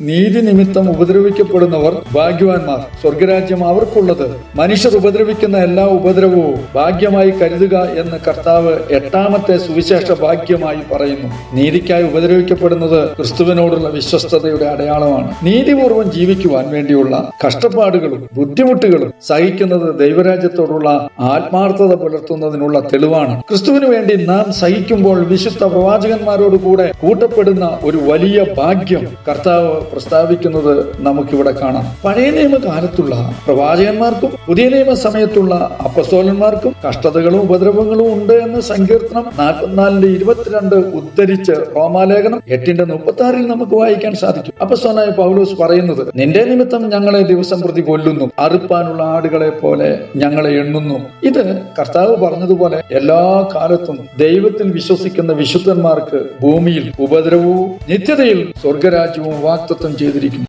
നീതി നിമിത്തം ഉപദ്രവിക്കപ്പെടുന്നവർ ഭാഗ്യവാന്മാർ. സ്വർഗരാജ്യം അവർക്കുള്ളത്. മനുഷ്യർ ഉപദ്രവിക്കുന്ന എല്ലാ ഉപദ്രവവും ഭാഗ്യമായി കരുതുക എന്ന് കർത്താവ് എട്ടാമത്തെ സുവിശേഷ ഭാഗ്യമായി പറയുന്നു. നീതിക്കായി ഉപദ്രവിക്കപ്പെടുന്നത് ക്രിസ്തുവിനോടുള്ള വിശ്വസ്തതയുടെ അടയാളമാണ്. നീതിപൂർവം ജീവിക്കുവാൻ വേണ്ടിയുള്ള കഷ്ടപ്പാടുകളും ബുദ്ധിമുട്ടുകളും സഹിക്കുന്നത് ദൈവരാജ്യത്തോടുള്ള ആത്മാർത്ഥത പുലർത്തുന്നതിനുള്ള തെളിവാണ്. ക്രിസ്തുവിന് വേണ്ടി നാം സഹിക്കുമ്പോൾ വിശുദ്ധ പ്രവാചകന്മാരോട് കൂടെ കൂട്ടപ്പെടുന്ന ഒരു വലിയ ഭാഗ്യം കർത്താവ് പ്രസ്താവിക്കുന്നത് നമുക്കിവിടെ കാണാം. പഴയ നിയമകാലത്തുള്ള പ്രവാചകന്മാർക്കും പുതിയ നിയമ സമയത്തുള്ള അപ്പസ്തോലന്മാർക്കും കഷ്ടതകളും ഉപദ്രവങ്ങളും ഉണ്ട് എന്ന് സങ്കീർത്തനം നാൽപ്പത്തിനാലിന്റെ ഇരുപത്തിരണ്ട് ഉദ്ധരിച്ച് റോമാലേഖനം എട്ടിന്റെ മുപ്പത്തി ആറിൽ നമുക്ക് വായിക്കാൻ സാധിക്കും. അപ്പസ്തോനായ പൗലോസ് പറയുന്നത് നിന്റെ നിമിത്തം ഞങ്ങളെ ദിവസം പ്രതി കൊല്ലുന്നു. അറുപ്പാനുള്ള ആടുകളെ പോലെ ഞങ്ങളെ എണ്ണുന്നു. ഇത് കർത്താവ് പറഞ്ഞതുപോലെ എല്ലാ കാലത്തും ദൈവത്തിൽ വിശ്വസിക്കുന്ന വിശുദ്ധന്മാർക്ക് ഭൂമിയിൽ ഉപദ്രവവും നിത്യതയിൽ സ്വർഗരാജ്യവും വാക്തത്വം ചെയ്തിരിക്കുന്നു